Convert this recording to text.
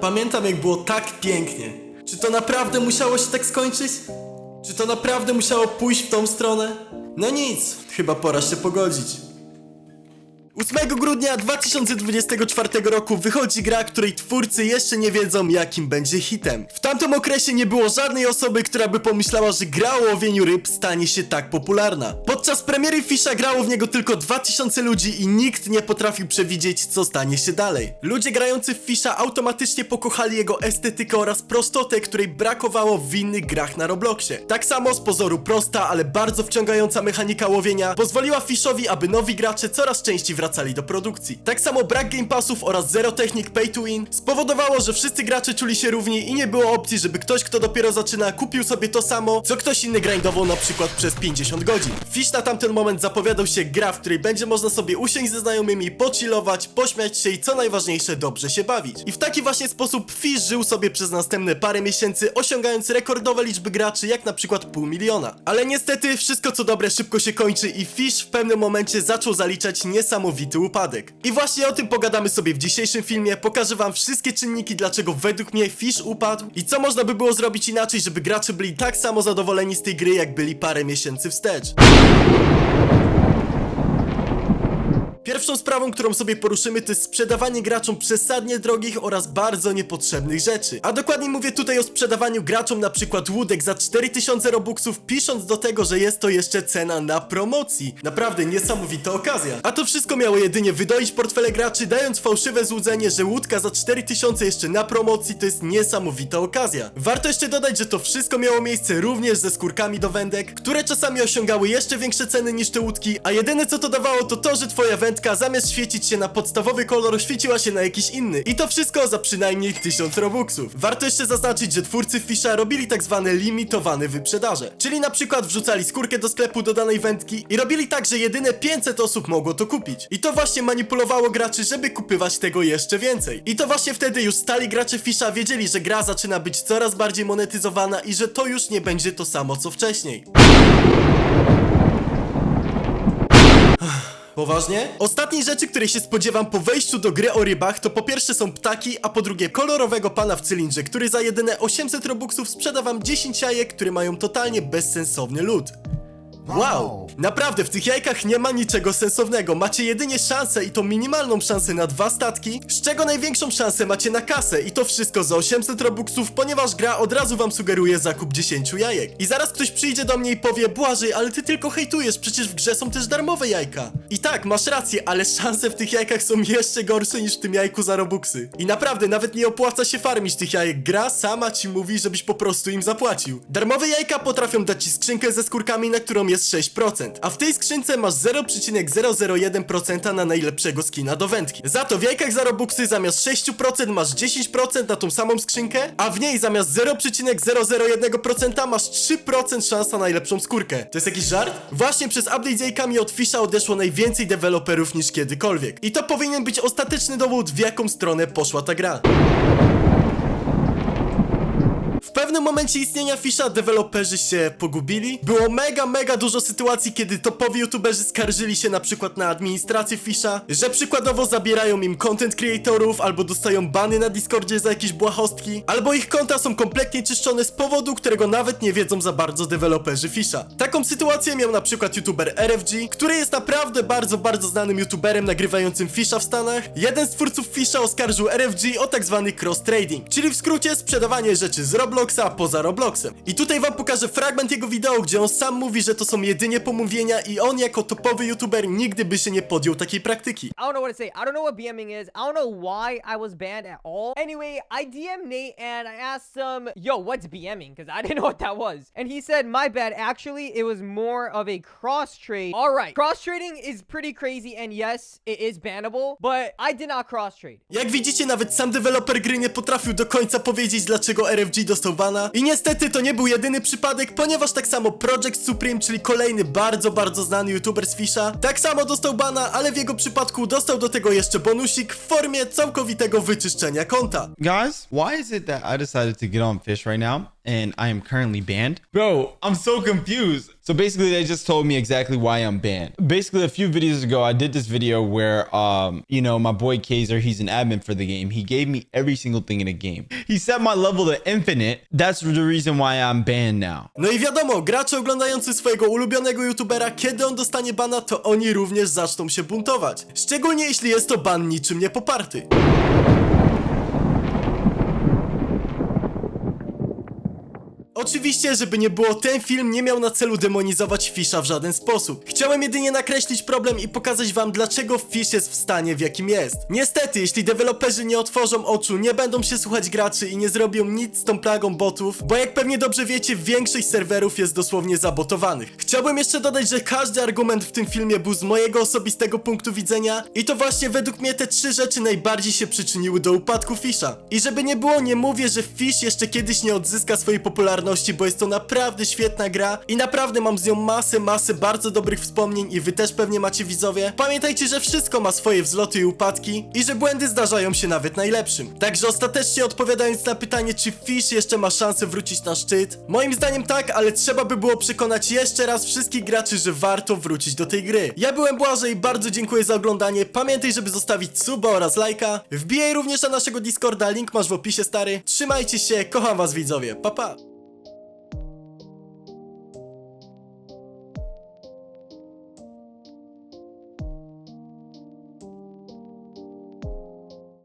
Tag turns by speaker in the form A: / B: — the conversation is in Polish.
A: pamiętam jak było tak pięknie. Czy to naprawdę musiało się tak skończyć? Czy to naprawdę musiało pójść w tą stronę? No nic, chyba pora się pogodzić. 8 grudnia 2024 roku wychodzi gra, której twórcy jeszcze nie wiedzą jakim będzie hitem. W tamtym okresie nie było żadnej osoby, która by pomyślała, że gra o łowieniu ryb stanie się tak popularna. Podczas premiery Fisha grało w niego tylko 2000 ludzi i nikt nie potrafił przewidzieć co stanie się dalej. Ludzie grający w Fisha automatycznie pokochali jego estetykę oraz prostotę, której brakowało w innych grach na Robloxie. Tak samo z pozoru prosta, ale bardzo wciągająca mechanika łowienia pozwoliła Fishowi, aby nowi gracze coraz częściej wracali do produkcji. Tak samo brak Game Passów oraz zero technik pay to win spowodowało, że wszyscy gracze czuli się równi i nie było opcji, żeby ktoś, kto dopiero zaczyna, kupił sobie to samo, co ktoś inny grindował na przykład przez 50 godzin. Fish na tamten moment zapowiadał się gra, w której będzie można sobie usiąść ze znajomymi, pochillować, pośmiać się i co najważniejsze, dobrze się bawić. I w taki właśnie sposób Fish żył sobie przez następne parę miesięcy, osiągając rekordowe liczby graczy, jak na przykład pół miliona. Ale niestety wszystko co dobre szybko się kończy i Fish w pewnym momencie zaczął zaliczać niesamowity upadek. I właśnie o tym pogadamy sobie w dzisiejszym filmie, pokażę wam wszystkie czynniki, dlaczego według mnie Fish upadł i co można by było zrobić inaczej, żeby gracze byli tak samo zadowoleni z tej gry, jak byli parę miesięcy wstecz. Pierwszą sprawą, którą sobie poruszymy, to jest sprzedawanie graczom przesadnie drogich oraz bardzo niepotrzebnych rzeczy. A dokładniej mówię tutaj o sprzedawaniu graczom na przykład łódek za 4000 robuxów, pisząc do tego, że jest to jeszcze cena na promocji. Naprawdę niesamowita okazja. A to wszystko miało jedynie wydoić portfele graczy, dając fałszywe złudzenie, że łódka za 4000 jeszcze na promocji to jest niesamowita okazja. Warto jeszcze dodać, że to wszystko miało miejsce również ze skórkami do wędek, które czasami osiągały jeszcze większe ceny niż te łódki, a jedyne co to dawało to to, że twoja wędka zamiast świecić się na podstawowy kolor, świeciła się na jakiś inny. I to wszystko za przynajmniej 1000 robuxów. Warto jeszcze zaznaczyć, że twórcy Fisha robili tak zwane limitowane wyprzedaże. Czyli na przykład wrzucali skórkę do sklepu do danej wędki i robili tak, że jedyne 500 osób mogło to kupić. I to właśnie manipulowało graczy, żeby kupywać tego jeszcze więcej. I to właśnie wtedy już stali gracze Fisha wiedzieli, że gra zaczyna być coraz bardziej monetyzowana i że to już nie będzie to samo co wcześniej. Poważnie? Ostatniej rzeczy, której się spodziewam po wejściu do gry o rybach, to po pierwsze są ptaki, a po drugie kolorowego pana w cylindrze, który za jedyne 800 robuxów sprzeda wam 10 jajek, które mają totalnie bezsensowny lód. Wow! Naprawdę, w tych jajkach nie ma niczego sensownego. Macie jedynie szansę i to minimalną szansę na dwa statki, z czego największą szansę macie na kasę i to wszystko za 800 robuxów, ponieważ gra od razu wam sugeruje zakup 10 jajek. I zaraz ktoś przyjdzie do mnie i powie, Błażej, ale ty tylko hejtujesz, przecież w grze są też darmowe jajka. I tak, masz rację, ale szanse w tych jajkach są jeszcze gorsze niż w tym jajku za robuxy. I naprawdę, nawet nie opłaca się farmić tych jajek, gra sama ci mówi, żebyś po prostu im zapłacił. Darmowe jajka potrafią dać ci skrzynkę ze skórkami, na którą jest 6%, a w tej skrzynce masz 0,001% na najlepszego skina do wędki. Za to w jajkach za robuxy zamiast 6% masz 10% na tą samą skrzynkę, a w niej zamiast 0,001% masz 3% szans na najlepszą skórkę. To jest jakiś żart? Właśnie przez update z jajkami od Fisha odeszło najwięcej deweloperów niż kiedykolwiek. I to powinien być ostateczny dowód w jaką stronę poszła ta gra. Pewnym momencie istnienia Fisha deweloperzy się pogubili. Było mega, mega dużo sytuacji, kiedy topowi youtuberzy skarżyli się na przykład na administrację Fisha, że przykładowo zabierają im content creatorów, albo dostają bany na Discordzie za jakieś błahostki, albo ich konta są kompletnie czyszczone z powodu, którego nawet nie wiedzą za bardzo deweloperzy Fisha. Taką sytuację miał na przykład youtuber RFG, który jest naprawdę bardzo, bardzo znanym youtuberem nagrywającym Fisha w Stanach. Jeden z twórców Fisha oskarżył RFG o tak zwany cross-trading, czyli w skrócie sprzedawanie rzeczy z Robloxa poza Robloxem. I tutaj wam pokażę fragment jego wideo, gdzie on sam mówi, że to są jedynie pomówienia i on jako topowy youtuber nigdy by się nie podjął takiej praktyki.
B: I don't know what to say. I don't know what BMing is. I don't know why I was banned at all. Anyway, I DM'd Nate and I asked him, yo, what's BMing? Because I didn't know what that was. And he said, my bad. Actually, it was more of a cross trade. All right. Cross trading is pretty crazy. And yes, it is bannable, but I did not cross trade.
A: Jak widzicie, nawet sam deweloper gry nie potrafił do końca powiedzieć, dlaczego RFG dostał bana. I niestety to nie był jedyny przypadek, ponieważ tak samo Project Supreme, czyli kolejny bardzo, bardzo znany youtuber z Fisha, tak samo dostał bana, ale w jego przypadku dostał do tego jeszcze bonusik w formie całkowitego wyczyszczenia konta.
C: Guys, why is it that I decided to get on fish right now and I am currently banned? Bro, I'm so confused. So basically, they just told me exactly why I'm banned. Basically, a few videos ago, I did this video where, um, you know, my boy Kaiser, he's an admin for the game. He gave me every single thing in the game. He set my level to infinite. That's the reason why I'm banned now.
A: No i wiadomo, gracze oglądający swojego ulubionego youtubera, kiedy on dostanie bana, to oni również zaczną się buntować. Szczególnie jeśli jest to ban niczym nie poparty. Oczywiście, żeby nie było, ten film nie miał na celu demonizować Fisha w żaden sposób. Chciałem jedynie nakreślić problem i pokazać wam, dlaczego Fish jest w stanie, w jakim jest. Niestety, jeśli deweloperzy nie otworzą oczu, nie będą się słuchać graczy i nie zrobią nic z tą plagą botów, bo jak pewnie dobrze wiecie, większość serwerów jest dosłownie zabotowanych. Chciałbym jeszcze dodać, że każdy argument w tym filmie był z mojego osobistego punktu widzenia i to właśnie według mnie te trzy rzeczy najbardziej się przyczyniły do upadku Fisha. I żeby nie było, nie mówię, że Fish jeszcze kiedyś nie odzyska swojej popularności, bo jest to naprawdę świetna gra i naprawdę mam z nią masę, masę bardzo dobrych wspomnień i wy też pewnie macie widzowie. Pamiętajcie, że wszystko ma swoje wzloty i upadki i że błędy zdarzają się nawet najlepszym. Także ostatecznie odpowiadając na pytanie, czy Fish jeszcze ma szansę wrócić na szczyt, moim zdaniem tak, ale trzeba by było przekonać jeszcze raz wszystkich graczy, że warto wrócić do tej gry. Ja byłem Błażej, bardzo dziękuję za oglądanie, pamiętaj, żeby zostawić suba oraz lajka, wbijaj również na naszego Discorda, link masz w opisie stary, trzymajcie się, kocham was widzowie, pa pa!